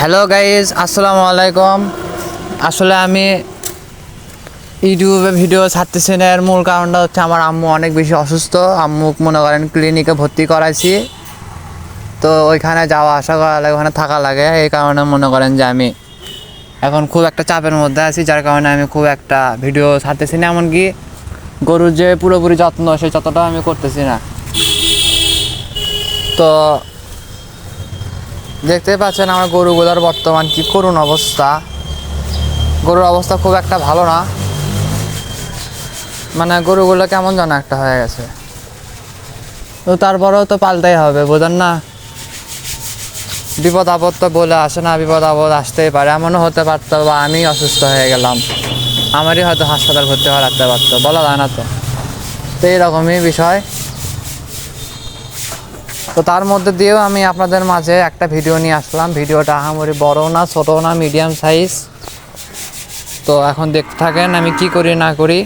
Hello guys আসসালামু আলাইকুম আসলে আমি ইউটিউবে ভিডিও ছাড়তেছি না। এর মূল কারণটা হচ্ছে আমার আম্মু অনেক বেশি অসুস্থ। আম্মু মনে করেন ক্লিনিকে ভর্তি করাইছি। তো ওইখানে যাওয়া আসা করা লাগে, ওখানে থাকা লাগে। এই কারণে মনে করেন যে আমি এখন খুব একটা চাপের মধ্যে আছি, যার কারণে আমি খুব একটা ভিডিও ছাড়তেছি না। এমনকি গরুর যে পুরোপুরি যত্ন, সেই যতটা আমি করতেছি না। তো দেখতে পাচ্ছেন আমার গরুগুলোর বর্তমান কি করুণ অবস্থা। গরুর অবস্থা খুব একটা ভালো না। মানে গরুগুলো কেমন যেন একটা হয়ে গেছে। তো তারপরেও তো পাল্টাই হবে, বোঝেন না? বিপদ আপদ তো বলে আসে না, বিপদ আপদ আসতেই পারে। এমনও হতে পারতো বা আমি অসুস্থ হয়ে গেলাম। আমারই হয়তো হাসপাতাল ভর্তি হওয়া লাগতে পারতো, বলা যায় না তো। তো এইরকমই বিষয়। তো তার মধ্যে দিয়েও আমি আপনাদের মাঝে একটা ভিডিও নিয়ে আসলাম। ভিডিওটা আহামরি বড় না, ছোট না মিডিয়াম সাইজ তো এখন দেখতে থাকেন আমি কি করি, না করি।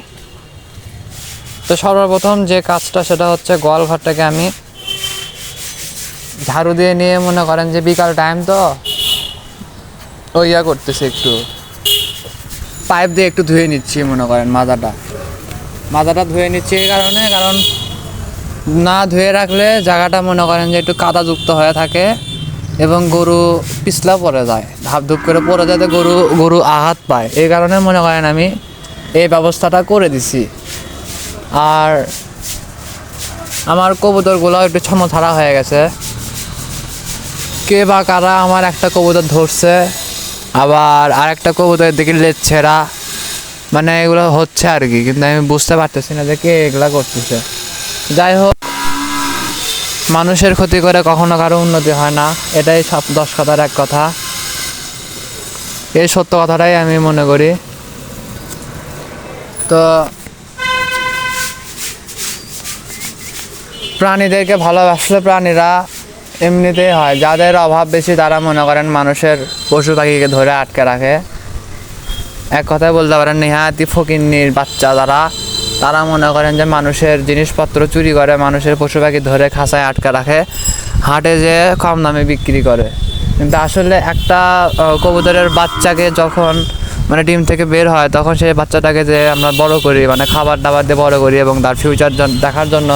তো সর্বপ্রথম যে কাজটা, সেটা হচ্ছে গোয়াল ঘরটাকে আমি ঝাড়ু দিয়ে নিয়ে মনে করেন যে বিকাল টাইম তো। ওই ইয়া করতেছি একটু। পাইপ দিয়ে একটু ধুয়ে নিচ্ছি মনে করেন মাজাটা। মাজাটা ধুয়ে নিচ্ছি এই কারণে, কারণ না ধুয়ে রাখলে জায়গাটা মনে করেন যে একটু কাদাযুক্ত হয়ে থাকে এবং গরু পিছলা পড়ে যায় ধাপ ধুপ করে পড়ে যাতে গরু গরু আঘাত পায়। এই কারণে মনে করেন আমি এই ব্যবস্থাটা করে দিছি। আর আমার কবুতরগুলো একটু ছমছাড়া হয়ে গেছে। কে বা কারা আমার একটা কবুতর ধরছে, আবার আরেকটা কবুতরের দিকে লেজ ছেঁড়া মানে এগুলো হচ্ছে আর কি, কিন্তু আমি বুঝতে পারতেছি না যে কে এগুলা করতেছে। যাই হোক। মানুষের ক্ষতি করে কখনো কারও উন্নতি হয় না, এটাই সব দশ কথার এক কথা। এই সত্য কথাটাই আমি মনে করি। তো প্রাণীদেরকে ভালোবাসলে প্রাণীরা এমনিতেই হয়, যাদের অভাব বেশি তারা মনে করেন মানুষের পশু পাখিকে ধরে আটকে রাখে। এক কথায় বলতে পারেন, নেহাতি ফকিন্নির বাচ্চা যারা তারা মনে করেন যে মানুষের জিনিসপত্র চুরি করে, মানুষের পশু পাখি ধরে খাঁচায় আটকে রাখে, হাটে যে কম দামে বিক্রি করে। কিন্তু আসলে একটা কবুতরের বাচ্চাকে যখন মানে ডিম থেকে বের হয়, তখন সেই বাচ্চাটাকে যে আমরা বড় করি মানে খাবার দাবার দিয়ে বড় করি এবং তার ফিউচার দেখার জন্য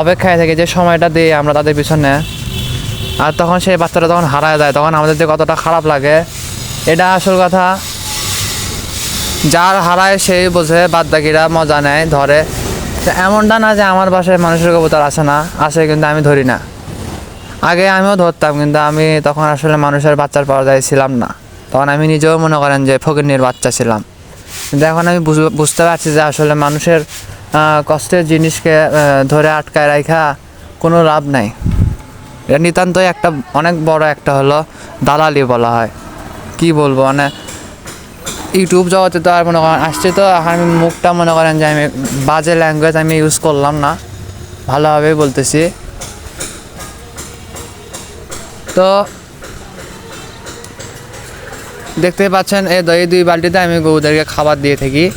অপেক্ষায় থেকে, যে সময়টা দিই আমরা তাদের পিছনে। আর তখন সেই বাচ্চাটা তখন হারায় যায়, তখন আমাদের যে কতটা খারাপ লাগে, এটা আসল কথা। যার হারায় সেই বোঝে বাদ বাকিরা মজা নেয়, ধরে। এমনটা না যে আমার বাসায় মানুষের কবুতর আসে না, আসে কিন্তু আমি ধরি না। আগে আমিও ধরতাম, কিন্তু আমি তখন আসলে মানুষের বাচ্চার পর্যায়ে ছিলাম না। তখন আমি নিজেও মনে করেন যে ফকিরনির বাচ্চা ছিলাম। কিন্তু এখন আমি বুঝ- বুঝতে পারছি যে আসলে মানুষের কষ্টের জিনিসকে ধরে আটকায় রাখা কোনো লাভ নাই। এটা নিতান্তই একটা, অনেক বড় একটা হলো দালালি বলা হয়। কি বলব মানে ইউটিউব জগতে তো আর মনে করেন, আসছে তো, এখন আমি মুখটা মনে করেন যে আমি বাজে ল্যাঙ্গুয়েজ আমি ইউজ করলাম না। ভালোভাবেই বলতেছি। তো দেখতেই পাচ্ছেন, এই দ- এই দুই বালতিতে আমি গরুদেরকে খাবার দিয়ে থাকি।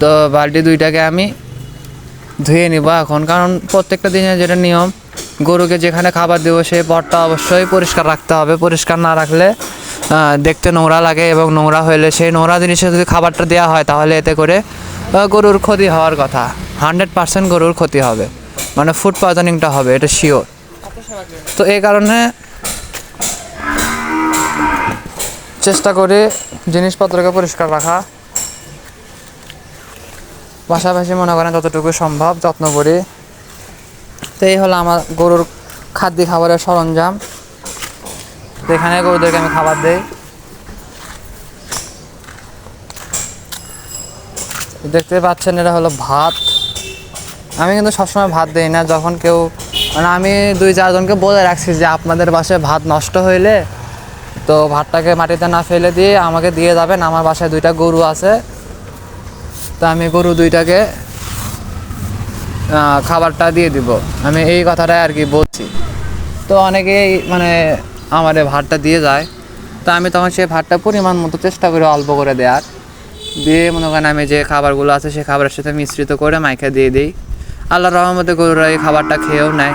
তো বালতি দুইটাকে আমি ধুয়ে নিব এখন, কারণ প্রত্যেকটা দিনে যেটা নিয়ম, গরুকে যেখানে খাবার দেবো সেই পটটা অবশ্যই পরিষ্কার রাখতে হবে। পরিষ্কার না রাখলে দেখতে নোংরা লাগে এবং নোংরা হলে সেই নোংরা জিনিসে যদি খাবারটা দেওয়া হয় তাহলে এতে করে গরুর ক্ষতি হওয়ার কথা। হান্ড্রেড পার্সেন্ট গরুর ক্ষতি হবে। মানে ফুড পয়জনিংটা হবে, এটা শিওর তো এই কারণে চেষ্টা করি জিনিসপত্রকে পরিষ্কার রাখা। পাশাপাশি মনে করেন যতটুকু সম্ভব যত্ন করি। তো এই হলো আমার গরুর খাদ্য খাবারের সরঞ্জাম। তো এখানে গরুদেরকে আমি খাবার দেই। দেখতে পাচ্ছেন এটা হলো ভাত। আমি কিন্তু সবসময় ভাত দিই না, যখন কেউ মানে আমি দুই চারজনকে বলে রাখছি যে আপনাদের বাসায় ভাত নষ্ট হইলে তো ভাতটাকে মাটিতে না ফেলে দিয়ে আমাকে দিয়ে যাবেন, আমার বাসায় দুইটা গরু আছে। তো আমি গরু দুইটাকে খাবারটা দিয়ে দিব। আমি এই কথাটাই আর কি বলছি। তো অনেকেই মানে আমার ভাতটা দিয়ে যায়। তো আমি তখন সেই ভাতটা পরিমাণ মতো চেষ্টা করি অল্প করে দেওয়ার দিয়ে মনে করেন আমি যে খাবারগুলো আছে সেই খাবারের সাথে মিশ্রিত করে মাইকে দিয়ে দিই। আল্লাহর রহমতে গরুরা এই খাবারটা খেয়েও নেয়।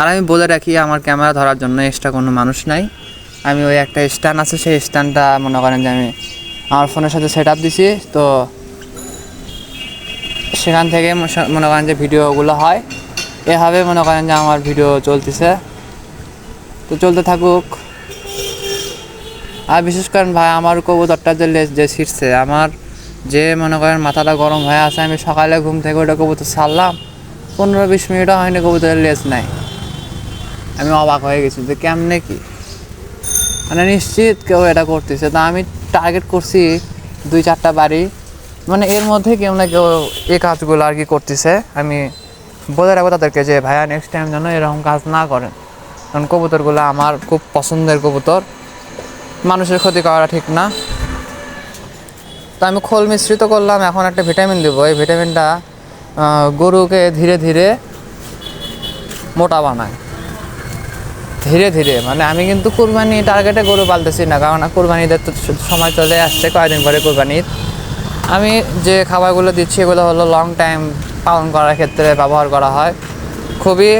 আর আমি বলে রাখি, আমার ক্যামেরা ধরার জন্য এক্সট্রা কোনো মানুষ নাই। আমি ওই একটা স্ট্যান্ড আছে, সেই স্ট্যান্ডটা মনে করেন যে আমি আমার ফোনের সাথে সেট আপ দিছি। তো সেখান থেকে মনে করেন যে ভিডিওগুলো হয়। এভাবে মনে করেন যে আমার ভিডিও চলতেছে। তো চলতে থাকুক। আর বিশেষ করেন ভাই, আমার কবুতরটা যে লেজ যে ছিটছে আমার যে মনে করেন মাথাটা গরম হয়ে আছে, আমি সকালে ঘুম থেকে ওটা কবুতর ছাড়লাম, পনেরো বিশ মিনিটও হয়নি কবুতরের লেজ নাই। আমি অবাক হয়ে গেছি যে কেমনে কি? মানে নিশ্চিত কেউ এটা করতেছে। তা আমি টার্গেট করছি দুই চারটা বাড়ি। মানে এর মধ্যে কেউ না কেউ এই কাজগুলো আর কি করতেছে। আমি বলে রাখব তাদেরকে যে, ভাইয়া নেক্সট টাইম যেন এরকম কাজ না করেন। কারণ কবুতরগুলো আমার খুব পছন্দের কবুতর। মানুষের ক্ষতি করা ঠিক না। তো আমি খোল মিশ্রিত করলাম, এখন একটা ভিটামিন দেবো। এই ভিটামিনটা গরুকে ধীরে ধীরে মোটা বানায়। ধীরে ধীরে মানে আমি কিন্তু কুরবানি টার্গেটে গরু পালতেছি না, কারণ কুরবানি ঈদের তো সময় চলে আসছে, কয়েকদিন পরে কুরবানি আমি যে খাবারগুলো দিচ্ছি, এগুলো হলো লং টাইম পালন করার ক্ষেত্রে ব্যবহার করা হয়। খুবই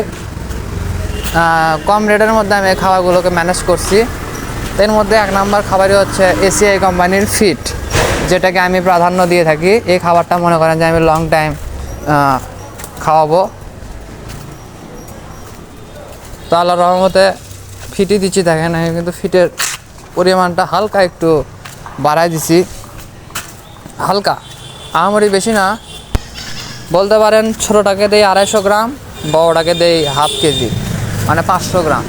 কম রেটের মধ্যে আমি খাবারগুলোকে ম্যানেজ করছি। এর মধ্যে এক নম্বর খাবারই হচ্ছে এসিআই কোম্পানির ফিট যেটাকে আমি প্রাধান্য দিয়ে থাকি। এই খাবারটা মনে করেন যে আমি লং টাইম খাওয়াবো। তো আল্লাহ রহমতে ফিটই দিচ্ছি, দেখেন আমি কিন্তু ফিটের পরিমাণটা হালকা একটু বাড়াই দিছি। হালকা আমারই বেশি না। বলতে পারেন ছোটোটাকে দেই আড়াইশো গ্রাম, বড়োটাকে দেই হাফ কেজি। মানে পাঁচশো গ্রাম।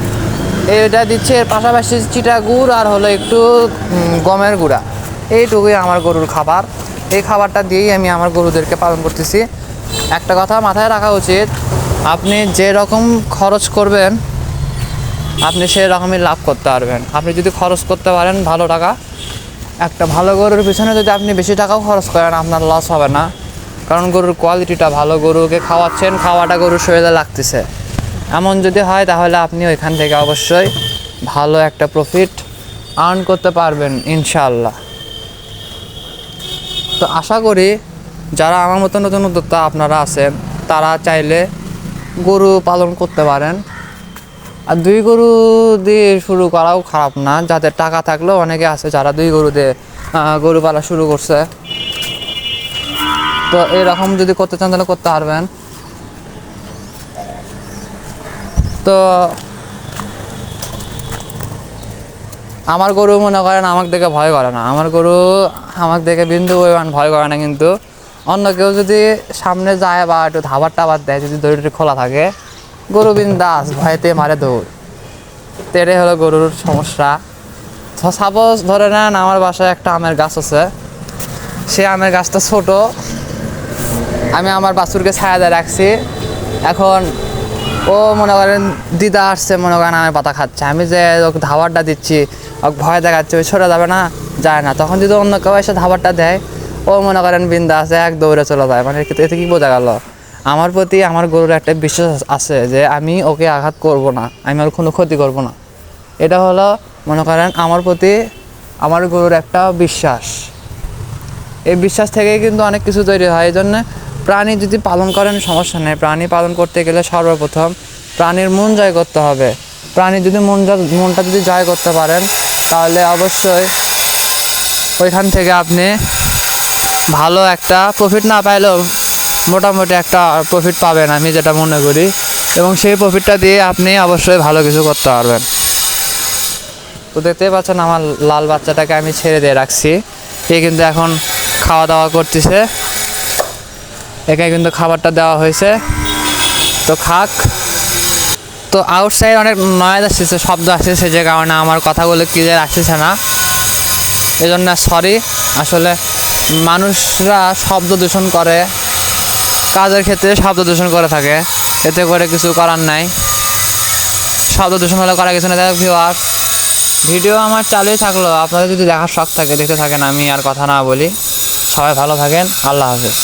এটা দিচ্ছে এর পাশাপাশি চিটা গুড় আর হলো একটু গমের গুঁড়া। এইটুকুই আমার গরুর খাবার। এই খাবারটা দিয়েই আমি আমার গরুদেরকে পালন করতেছি। একটা কথা মাথায় রাখা উচিত, আপনি যে রকম খরচ করবেন, আপনি সেই রকমই লাভ করতে পারবেন। আপনি যদি খরচ করতে পারেন ভালো টাকা, একটা ভালো গরুর পিছনে যদি আপনি বেশি টাকাও খরচ করেন, আপনার লস হবে না। কারণ গরুর কোয়ালিটিটা ভালো, গরুকে খাওয়াচ্ছেন, খাওয়াটা গরুর শরীরে লাগতেছে। এমন যদি হয়, তাহলে আপনি ওইখান থেকে অবশ্যই ভালো একটা প্রফিট আর্ন করতে পারবেন ইনশাল্লাহ তো আশা করি যারা আমার মতো নতুন উদ্যোক্তা আপনারা আছেন, তারা চাইলে গরু পালন করতে পারেন। আর দুই গরু দিয়ে শুরু করাও খারাপ না, যাদের টাকা থাকলেও অনেকে আছে যারা দুই গরু দিয়ে গরু পালা শুরু করছে। তো এরকম যদি করতে চান, তাহলে করতে পারবেন। তো আমার গরু মনে করেন আমাকে দেখে ভয় করে না। আমার গরু আমাকে দেখে বিন্দু পরিমাণ ভয় করে না কিন্তু অন্য কেউ যদি সামনে যায় বা একটু ধাবার টাবার দেয়, যদি দড়িটি খোলা থাকে, গরু বিন্দাস ভয়তে মারে দৌড়। তেড়ে হলো গরুর সমস্যা। সাপোজ ধরে নেন আমার বাসায় একটা আমের গাছ আছে। সে আমের গাছটা ছোট। আমি আমার বাছুরকে দিয়ে রাখছি। এখন ও মনে করেন দিদা আসছে, মনে করেন আমের পাতা খাচ্ছে। আমি যে ওকে ধাবারটা দিচ্ছি, ওকে ভয় দেখাচ্ছে, ওই ছোটা যাবে না, যায় না। তখন যদি অন্য কেউ এসে ধাবারটা দেয়, ও মনে করেন বিন্দা আছে এক দৌড়ে চলে যায়। মানে এতে কি বোঝা গেল? আমার প্রতি আমার গরুর একটা বিশ্বাস আছে যে আমি ওকে আঘাত করব না, আমি ওর কোনো ক্ষতি করব না। এটা হলো, মনে করেন আমার প্রতি আমার গরুর একটা বিশ্বাস। এই বিশ্বাস থেকেই কিন্তু অনেক কিছু তৈরি হয়। এই জন্য প্রাণী যদি পালন করেন, সমস্যা নেই। প্রাণী পালন করতে গেলে সর্বপ্রথম প্রাণীর মন জয় করতে হবে। প্রাণী যদি মন মনটা যদি জয় করতে পারেন, তাহলে অবশ্যই ওইখান থেকে আপনি ভালো একটা প্রফিট না পাইলেও মোটামুটি একটা প্রফিট পাবেন আমি যেটা মনে করি। এবং সেই প্রফিটটা দিয়ে আপনি অবশ্যই ভালো কিছু করতে পারবেন। তো দেখতেই পাচ্ছেন আমার লাল বাচ্চাটাকে আমি ছেড়ে দিয়ে রাখছি। এ কিন্তু এখন খাওয়া দাওয়া করতেছে। একে কিন্তু খাবারটা দেওয়া হয়েছে। তো খাক। তো আউটসাইড অনেক নয়েজ আসতেছে, শব্দ আসতেছে যে কারণে আমার কথাগুলো ক্লিয়ার আসতেছে না। এই জন্য সরি আসলে মানুষরা শব্দ দূষণ করে, কাজের ক্ষেত্রে শব্দ দূষণ করে থাকে, এতে করে কিছু করার নাই। শব্দ দূষণ হলে করা কিছু না। দেখ ভিওয়ার ভিডিও আমার চালুই থাকল। আপনাদের যদি দেখার শখ থাকে, দেখতে থাকেন, আমি আর কথা না বলি। সবাই ভালো থাকেন। আল্লাহ হাফেজ।